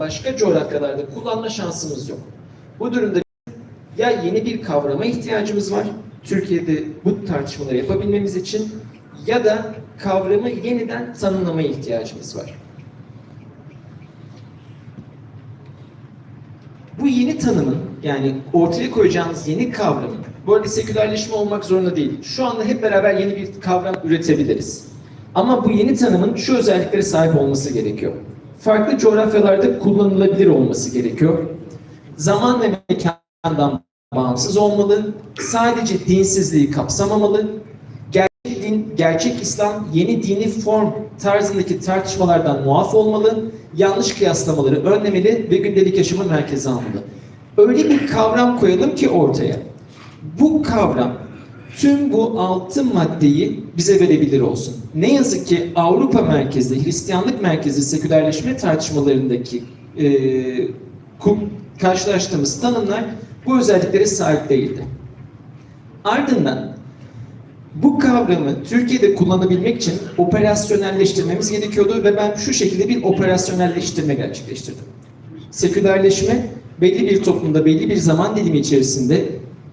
başka coğrafyalarda kullanma şansımız yok. Bu durumda ya yeni bir kavrama ihtiyacımız var, Türkiye'de bu tartışmaları yapabilmemiz için ya da kavramı yeniden tanımlamaya ihtiyacımız var. Bu yeni tanımın yani ortaya koyacağımız yeni kavramın bu arada sekülerleşme olmak zorunda değil. Şu anda hep beraber yeni bir kavram üretebiliriz. Ama bu yeni tanımın şu özelliklere sahip olması gerekiyor. Farklı coğrafyalarda kullanılabilir olması gerekiyor. Zaman ve mekandan bağımsız olmalı. Sadece dinsizliği kapsamamalı. Gerçek din, gerçek İslam yeni dini form tarzındaki tartışmalardan muaf olmalı. Yanlış kıyaslamaları önlemeli ve gündelik yaşamı merkeze almalı. Öyle bir kavram koyalım ki ortaya. Bu kavram tüm bu altı maddeyi bize verebilir olsun. Ne yazık ki Avrupa merkezli, Hristiyanlık merkezli sekülerleşme tartışmalarındaki e, ku- karşılaştığımız tanımlar bu özelliklere sahip değildi. Ardından bu kavramı Türkiye'de kullanabilmek için operasyonelleştirmemiz gerekiyordu ve ben şu şekilde bir operasyonelleştirme gerçekleştirdim. Sekülerleşme belli bir toplumda belli bir zaman dilimi içerisinde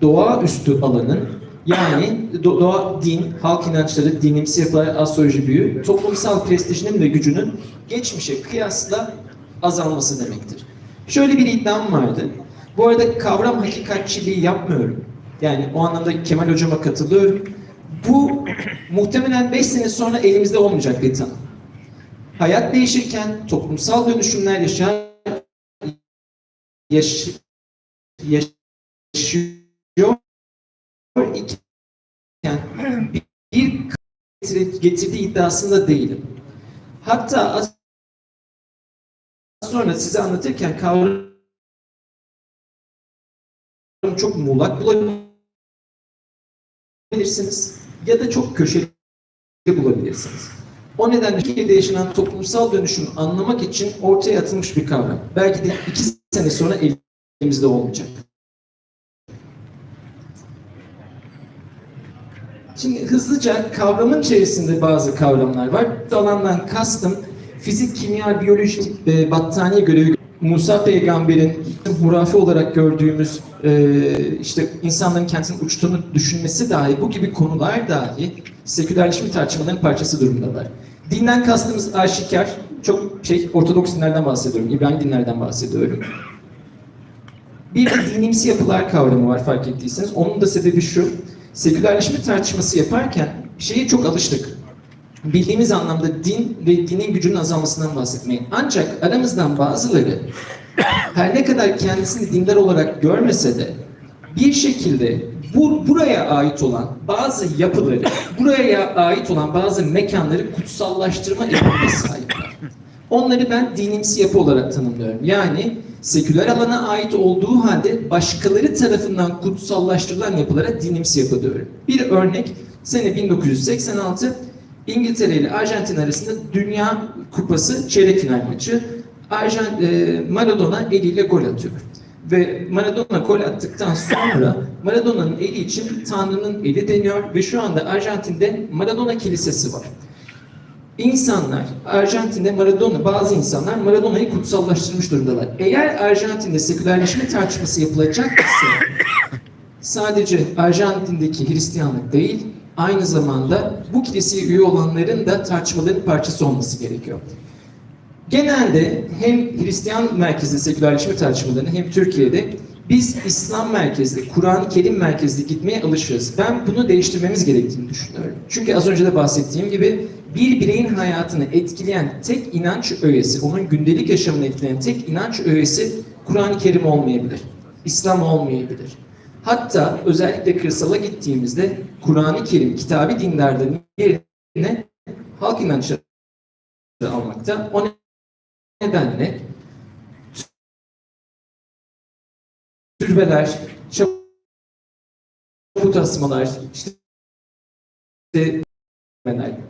doğaüstü alanın yani do- doğa, din, halk inançları, dinimsi yapılar, astroloji büyü, toplumsal prestijinin ve gücünün geçmişe kıyasla azalması demektir. Şöyle bir iddiam vardı. Bu arada kavram hakikatçiliği yapmıyorum. Yani o anlamda Kemal Hocama katılıyorum. Bu muhtemelen 5 sene sonra elimizde olmayacak bir tanım. Hayat değişirken, toplumsal dönüşümler yaşar, yaş, yaşıyor iken bir, getirdiği iddiasında değilim. Hatta az sonra size anlatırken kavram çok muğlak bulabilirsiniz ya da çok köşeli bulabilirsiniz. O nedenle Türkiye'de yaşanan toplumsal dönüşümü anlamak için ortaya atılmış bir kavram. Belki de iki sene sonra elimizde olmayacak. Şimdi hızlıca kavramın içerisinde bazı kavramlar var. Bu alandan kastım fizik, kimya, biyoloji, e, battaniye görevi, Musa peygamberin hurafe olarak gördüğümüz e, işte insanların kendisinin uçtuğunu düşünmesi dahi bu gibi konular dahi sekülerleşme tartışmalarının parçası durumundalar. Dinden kastımız aşikar, çok şey Ortodoks dinlerden bahsediyorum, İbrahim dinlerden bahsediyorum. Bir de dinimsi yapılar kavramı var fark ettiyseniz. Onun da sebebi şu. Sekülerleşme tartışması yaparken şeye çok alıştık. Bildiğimiz anlamda din ve dinin gücünün azalmasından bahsetmeyin. Ancak aramızdan bazıları her ne kadar kendisini dindar olarak görmese de bir şekilde bu, buraya ait olan bazı yapıları, buraya ait olan bazı mekanları kutsallaştırma eğilimine sahipler. Onları ben dinimsi yapı olarak tanımlıyorum. Yani seküler alana ait olduğu halde başkaları tarafından kutsallaştırılan yapılara dinimsi yapı diyorum. Bir örnek sene 1986 İngiltere ile Arjantin arasında Dünya Kupası çeyrek final maçı. Arjant, e, Maradona eliyle gol atıyor. Ve Maradona gol attıktan sonra Maradona'nın eli için Tanrı'nın eli deniyor ve şu anda Arjantin'de Maradona Kilisesi var. İnsanlar, Arjantin'de Maradona, bazı insanlar Maradona'yı kutsallaştırmış durumdalar. Eğer Arjantin'de sekülerleşme tartışması yapılacak ise sadece Arjantin'deki Hristiyanlık değil, aynı zamanda bu kiliseye üye olanların da tartışmaların parçası olması gerekiyor. Genelde hem Hristiyan merkezli sekülerleşme tartışmalarını hem Türkiye'de biz İslam merkezli, Kur'an-ı Kerim merkezli gitmeye alışırız. Ben bunu değiştirmemiz gerektiğini düşünüyorum. Çünkü az önce de bahsettiğim gibi bir bireyin hayatını etkileyen tek inanç öğesi, onun gündelik yaşamını etkileyen tek inanç öğesi Kur'an-ı Kerim olmayabilir. İslam olmayabilir. Hatta özellikle kırsala gittiğimizde Kur'an-ı Kerim, kitabı dinlerden yerine halk inançları almakta. O nedenle türbeler, çabuk asmalar, işte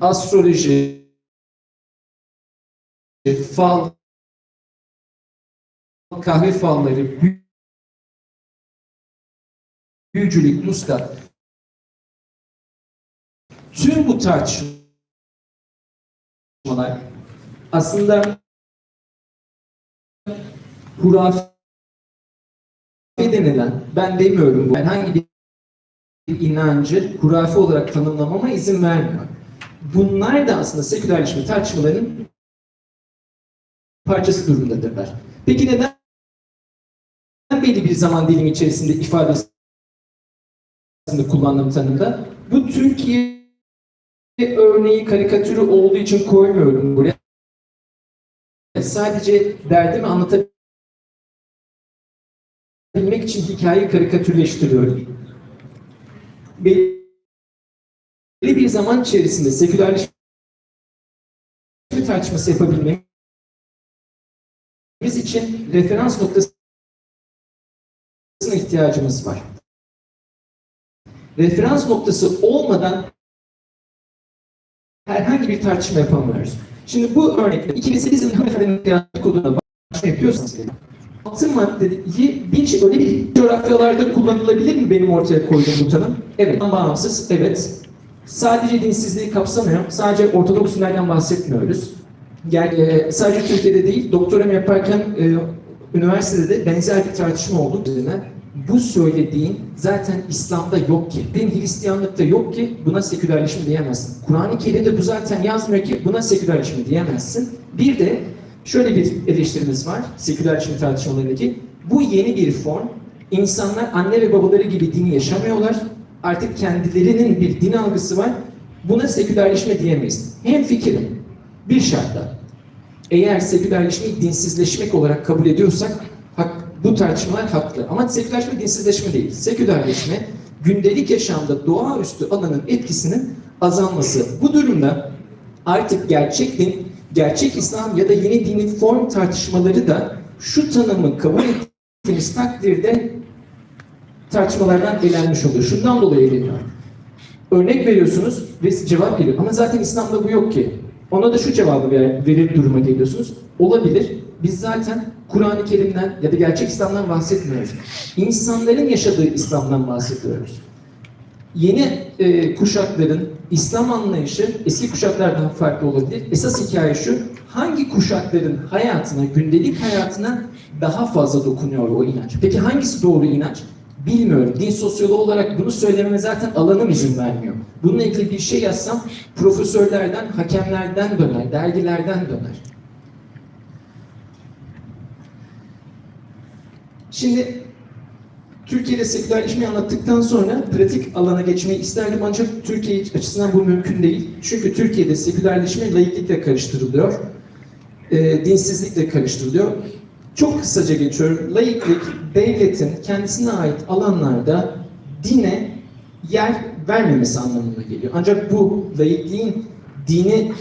astroloji, fal, kahve falları, büyücülük, muska, tüm bu tartışmalar aslında hurafe denilen, ben demiyorum bu, herhangi bir inancı hurafe olarak tanımlamama izin vermiyor. Bunlar da aslında sekülerleşme tartışmalarının parçası durumdadırlar. Peki neden belli bir zaman dilimi içerisinde ifadesinde kullandığım tanımda? Bu Türkiye örneği karikatürü olduğu için koymuyorum buraya. Sadece derdimi anlatabilmek için hikayeyi karikatürleştiriyorum. Belli bir zaman içerisinde sekülerleşme tartışması yapabilmemiz için referans noktasına ihtiyacımız var. Referans noktası olmadan herhangi bir tartışma yapamıyoruz. Şimdi bu örnekte 2008 yılında hanımefendinin kıyamet koduna başvuru yapıyorsanız altın maddeyi bir öyle bir coğrafyalarda kullanılabilir mi benim ortaya koyduğum bu tanım? Evet. Bağımsız, evet. Sadece dinsizliği kapsamıyor. Sadece Ortodoks dinlerden bahsetmiyoruz. Yani e, sadece Türkiye'de değil, doktoram yaparken e, üniversitede de benzer bir tartışma oldu üzerine. Bu söylediğin zaten İslam'da yok ki, din Hristiyanlıkta yok ki buna sekülerleşme diyemezsin. Kur'an-ı Kerim'de bu zaten yazmıyor ki buna sekülerleşme diyemezsin. Bir de şöyle bir eleştirimiz var sekülerleşme tartışmalarındaki. Bu yeni bir form. İnsanlar anne ve babaları gibi dini yaşamıyorlar. Artık kendilerinin bir din algısı var. Buna sekülerleşme diyemeyiz. Hem fikrim bir şartla. Eğer sekülerleşmeyi dinsizleşmek olarak kabul ediyorsak hak, bu tartışmalar haklı. Ama sekülerleşme dinsizleşme değil. Sekülerleşme gündelik yaşamda doğaüstü alanın etkisinin azalması. Bu durumda artık gerçek din, gerçek İslam ya da yeni dinin form tartışmaları da şu tanımı kabul ettiğiniz takdirde tartışmalardan elenmiş oluyor. Şundan dolayı eleniyor. Örnek veriyorsunuz ve cevap geliyor. Ama zaten İslam'da bu yok ki. Ona da şu cevabı ver, verir duruma geliyorsunuz. Olabilir. Biz zaten Kur'an-ı Kerim'den ya da gerçek İslam'dan bahsetmiyoruz. İnsanların yaşadığı İslam'dan bahsediyoruz. Yeni e, kuşakların İslam anlayışı eski kuşaklardan farklı olabilir. Esas hikaye şu, hangi kuşakların hayatına, gündelik hayatına daha fazla dokunuyor o inanç? Peki hangisi doğru inanç? Bilmiyorum. Din sosyoloğu olarak bunu söylememe zaten alanım izin vermiyor. Bununla ilgili bir şey yazsam profesörlerden, hakemlerden döner, dergilerden döner. Şimdi Türkiye'de sekülerleşmeyi anlattıktan sonra pratik alana geçmeyi isterdim ancak Türkiye açısından bu mümkün değil. Çünkü Türkiye'de sekülerleşme laiklikle karıştırılıyor. E, dinsizlikle karıştırılıyor. Çok kısaca geçiyorum. Laiklik, devletin kendisine ait alanlarda dine yer vermemesi anlamına geliyor. Ancak bu laikliğin dini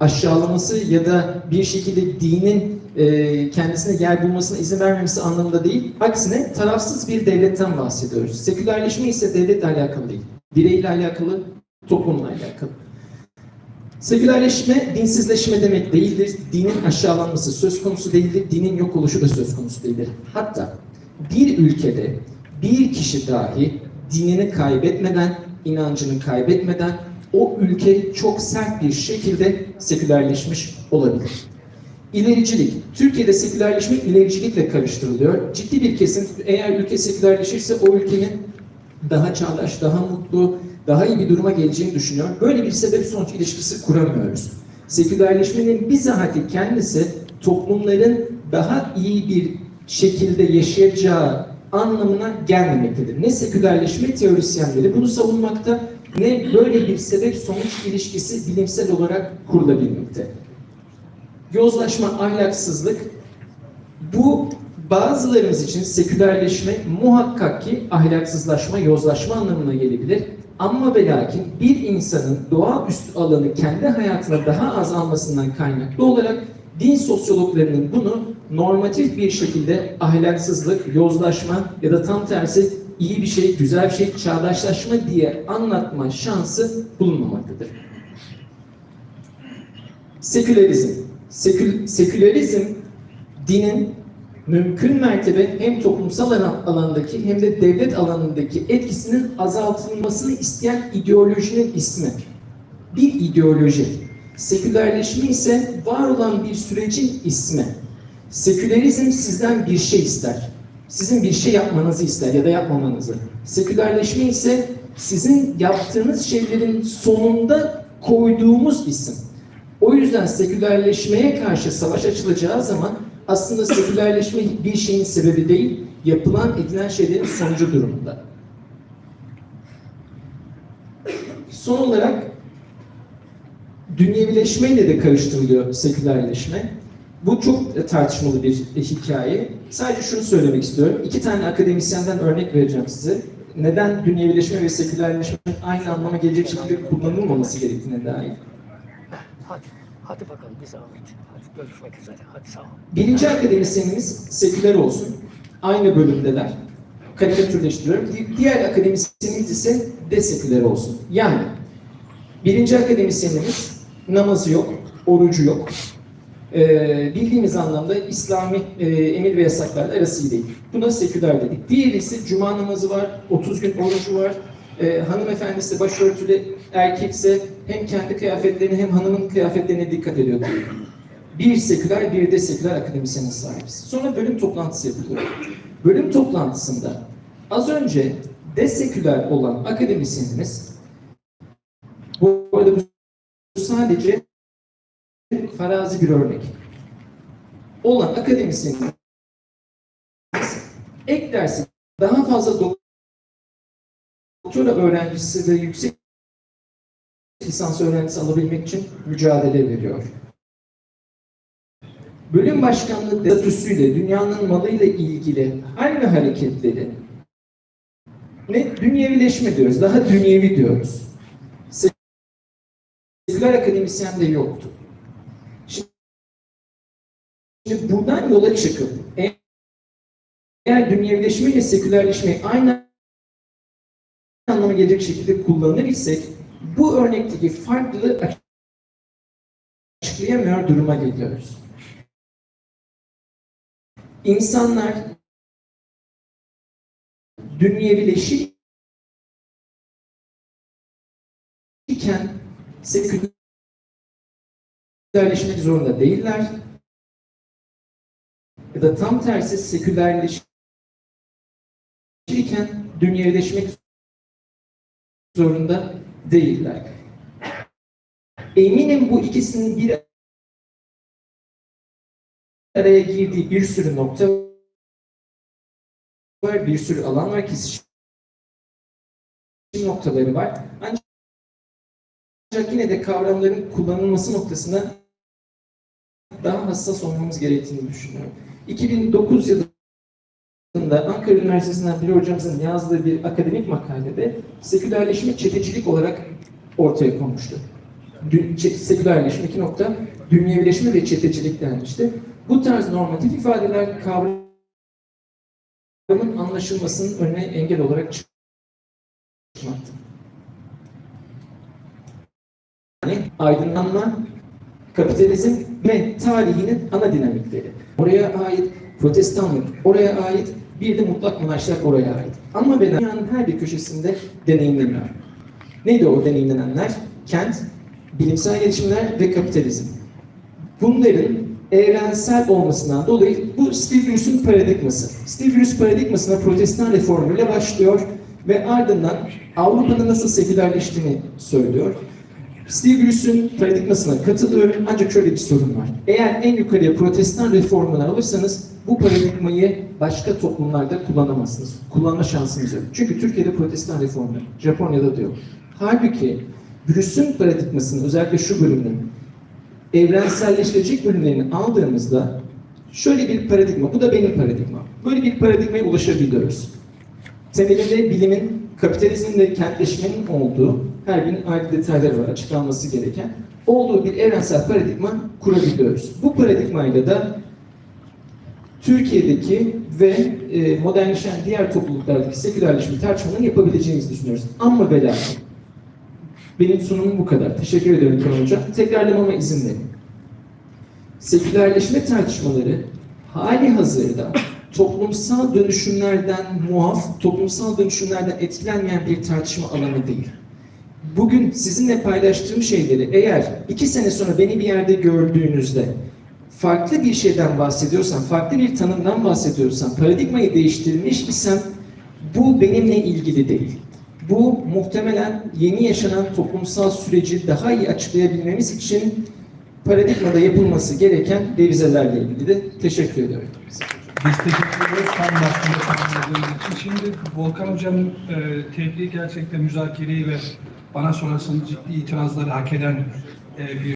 aşağılaması ya da bir şekilde dinin e, kendisine yer bulmasına izin vermemesi anlamında değil. Aksine tarafsız bir devletten bahsediyoruz. Sekülerleşme ise devletle alakalı değil. Bireyle alakalı, toplumla alakalı. Sekülerleşme, dinsizleşme demek değildir. Dinin aşağılanması söz konusu değildir. Dinin yok oluşu da söz konusu değildir. Hatta bir ülkede bir kişi dahi dinini kaybetmeden, inancını kaybetmeden o ülke çok sert bir şekilde sekülerleşmiş olabilir. İlericilik. Türkiye'de sekülerleşme ilericilikle karıştırılıyor. Ciddi bir kesim eğer ülke sekülerleşirse o ülkenin daha çağdaş, daha mutlu, daha iyi bir duruma geleceğini düşünüyor. Böyle bir sebep sonuç ilişkisi kuramıyoruz. Sekülerleşmenin bizatihi kendisi toplumların daha iyi bir şekilde yaşayacağı anlamına gelmemektedir. Ne sekülerleşme teorisyenleri bunu savunmakta ne böyle bir sebep sonuç ilişkisi bilimsel olarak kurulabilmekte. Yozlaşma, ahlaksızlık bu bazılarımız için sekülerleşme muhakkak ki ahlaksızlaşma, yozlaşma anlamına gelebilir. Ama ve lakin bir insanın doğaüstü alanı kendi hayatına daha az almasından kaynaklı olarak din sosyologlarının bunu normatif bir şekilde ahlaksızlık, yozlaşma ya da tam tersi iyi bir şey, güzel bir şey, çağdaşlaşma diye anlatma şansı bulunmamaktadır. Sekülerizm. Sekül, sekülerizm dinin mümkün mertebe hem toplumsal alandaki hem de devlet alanındaki etkisinin azaltılmasını isteyen ideolojinin ismi. Bir ideoloji. Sekülerleşme ise var olan bir sürecin ismi. Sekülerizm sizden bir şey ister. Sizin bir şey yapmanızı ister ya da yapmamanızı. Sekülerleşme ise sizin yaptığınız şeylerin sonunda koyduğumuz isim. O yüzden sekülerleşmeye karşı savaş açılacağı zaman aslında sekülerleşme bir şeyin sebebi değil, yapılan edilen şeylerin sonucu durumunda. Son olarak dünyevileşmeyle de karıştırılıyor sekülerleşme. Bu çok tartışmalı bir hikaye. Sadece şunu söylemek istiyorum. İki tane akademisyenden örnek vereceğim size. Neden dünyevileşme ve sekülerleşmenin aynı anlama gelecek şekilde kullanılmaması gerektiğine dair. Hadi, hadi bakalım bir zahmet. Görüşmek üzere. Hadi sağ ol. Birinci akademisyenimiz seküler olsun. Aynı bölümdeler. Karikatürleştiriyorum. Di- Diğer akademisyenimiz ise deseküler olsun. Yani birinci akademisyenimiz namazı yok, orucu yok. Ee, bildiğimiz anlamda İslami e, emir ve yasaklarla arası değil. Buna seküler dedik. Diğeri ise cuma namazı var, 30 gün orucu var. Ee, hanımefendisi başörtülü erkekse hem kendi kıyafetlerine hem hanımın kıyafetlerine dikkat ediyor. Bir seküler, bir de seküler akademisyene sahibiz. Sonra bölüm toplantısı yapılıyor. Bölüm toplantısında az önce deseküler olan akademisyenimiz bu arada bu sadece farazi bir örnek. Olan akademisyenimiz ek dersi daha fazla doktora öğrencisi ve yüksek lisans öğrencisi alabilmek için mücadele veriyor. Bölüm başkanlığı statüsüyle, dünyanın malıyla ilgili aynı hareketleri ne dünyevileşme diyoruz, daha dünyevi diyoruz. Seküler akademisyen de yoktu. Şimdi buradan yola çıkıp eğer dünyevileşme ile sekülerleşmeyi aynı anlama gelecek şekilde kullanır isek bu örnekteki farklılığı açıklayamıyor duruma geliyoruz. İnsanlar dünyevileşirken sekülerleşmek zorunda değiller. Ya da tam tersi sekülerleşirken dünyevileşmek zorunda değiller. Eminim bu ikisinin bir araya girdiği bir sürü nokta var, bir sürü alan var, kesişim noktaları var. Ancak yine de kavramların kullanılması noktasında daha hassas olmamız gerektiğini düşünüyorum. 2009 yılında Ankara Üniversitesi'nden bir hocamızın yazdığı bir akademik makalede sekülerleşme çetecilik olarak ortaya konmuştu. Dün, sekülerleşme iki nokta, dünyevileşme ve çetecilik denmişti. Bu tarz normatif ifadeler kavramın anlaşılmasının önüne engel olarak çıkmakta. Yani aydınlanma, kapitalizm ve tarihinin ana dinamikleri. Oraya ait protestanlık, oraya ait bir de mutlak monarşiler oraya ait. Ama ben dünyanın her bir köşesinde deneyimleniyor. Neydi o deneyimlenenler? Kent, bilimsel gelişimler ve kapitalizm. Bunların evrensel olmasından dolayı bu Steve Bruce'un paradigması. Steve paradigmasına protestan reformuyla başlıyor ve ardından Avrupa'da nasıl sekülerleştiğini söylüyor. Steve Bruce'un paradigmasına katılıyorum ancak şöyle bir sorun var. Eğer en yukarıya protestan reformunu alırsanız bu paradigmayı başka toplumlarda kullanamazsınız. Kullanma şansınız yok. Çünkü Türkiye'de protestan reformu, Japonya'da da yok. Halbuki Bruce'un paradigmasını özellikle şu bölümün evrenselleştirecek bölümlerini aldığımızda şöyle bir paradigma, bu da benim paradigmam. Böyle bir paradigmaya ulaşabiliyoruz. Temelinde bilimin, kapitalizmin ve kentleşmenin olduğu, her birinin ayrı detayları var açıklanması gereken, olduğu bir evrensel paradigma kurabiliyoruz. Bu paradigmayla da Türkiye'deki ve e, modernleşen diğer topluluklardaki sekülerleşme tartışmalarını yapabileceğimizi düşünüyoruz. Ama ve benim sunumum bu kadar. Teşekkür ederim Kemal Hocam. Tekrarlamama izin verin. Sekülerleşme tartışmaları hali hazırda toplumsal dönüşümlerden muaf, toplumsal dönüşümlerden etkilenmeyen bir tartışma alanı değil. Bugün sizinle paylaştığım şeyleri eğer iki sene sonra beni bir yerde gördüğünüzde farklı bir şeyden bahsediyorsan, farklı bir tanımdan bahsediyorsan, paradigmayı değiştirmiş isem bu benimle ilgili değil. Bu muhtemelen yeni yaşanan toplumsal süreci daha iyi açıklayabilmemiz için paradigmada yapılması gereken revizelerle ilgili de teşekkür ediyorum. Biz teşekkür ederiz tam tamamladığınız için. Şimdi Volkan Hocam'ın e, tebliği gerçekten müzakereyi ve bana sonrasında ciddi itirazları hak eden e, bir